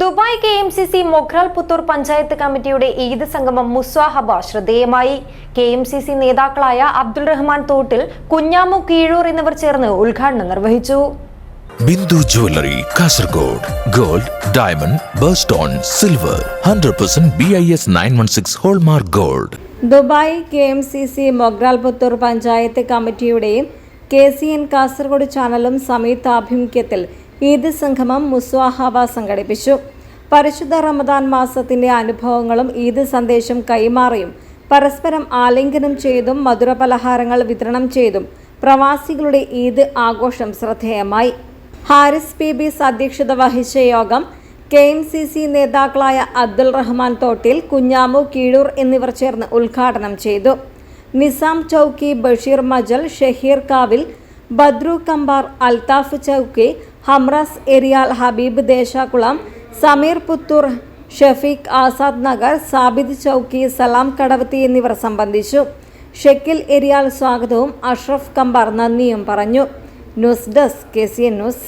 Dubai K M C C Mogral Puthur panchayat കമ്മിറ്റിയുടെ ഈദ് സംഗമം മുസ്വാഹബ ശ്രദ്ധേയമായി. കെ എം സി സി നേതാക്കളായ അബ്ദുൾ റഹ്മാൻ തോട്ടിൽ കുഞ്ഞാമു കീഴൂർ എന്നിവർ ചേർന്ന് ഉദ്ഘാടനം നിർവഹിച്ചു. Bindu jewellery Kasaragod gold diamond birthstone silver hundred percent B I S nine one six hallmark gold. Dubai K M C C Mogral Puthur panchayat കമ്മിറ്റിയുടെയും K C N Kasaragod ചാനലും സംയുക്താഭിമുഖ്യത്തിൽ ഈദ് സംഗമം മുസ്വാഹാവ സംഘടിപ്പിച്ചു. പരിശുദ്ധ റമദാൻ മാസത്തിന്റെ അനുഭവങ്ങളും ഈദ് സന്ദേശം കൈമാറിയും പരസ്പരം ആലിംഗനം ചെയ്തും മധുരപലഹാരങ്ങൾ വിതരണം ചെയ്തും പ്രവാസികളുടെ ഈദ് ആഘോഷം ശ്രദ്ധേയമായി. ഹാരിസ് പി ബിസ് അധ്യക്ഷത വഹിച്ച യോഗം കെ എം സി സി നേതാക്കളായ അബ്ദുൾ റഹ്മാൻ തോട്ടിൽ കുഞ്ഞാമു കീഴൂർ എന്നിവർ ചേർന്ന് ഉദ്ഘാടനം ചെയ്തു. നിസാം ചൌക്കി ബഷീർ മജൽ ഷഹീർ കാവിൽ ബദ്രു കമ്പാർ അൽതാഫ് ചൌക്കി ഹംറാസ് എരിയാൽ ഹബീബ് ദേശാകുളം സമീർ പുത്തൂർ ഷഫീഖ് ആസാദ് നഗർ സാബിദ് ചൌക്കി സലാം കടവത്തി എന്നിവർ സംബന്ധിച്ചു. ഷെക്കിൽ എരിയാൽ സ്വാഗതവും അഷ്റഫ് കമ്പാർ നന്ദിയും പറഞ്ഞു. News desk K C news.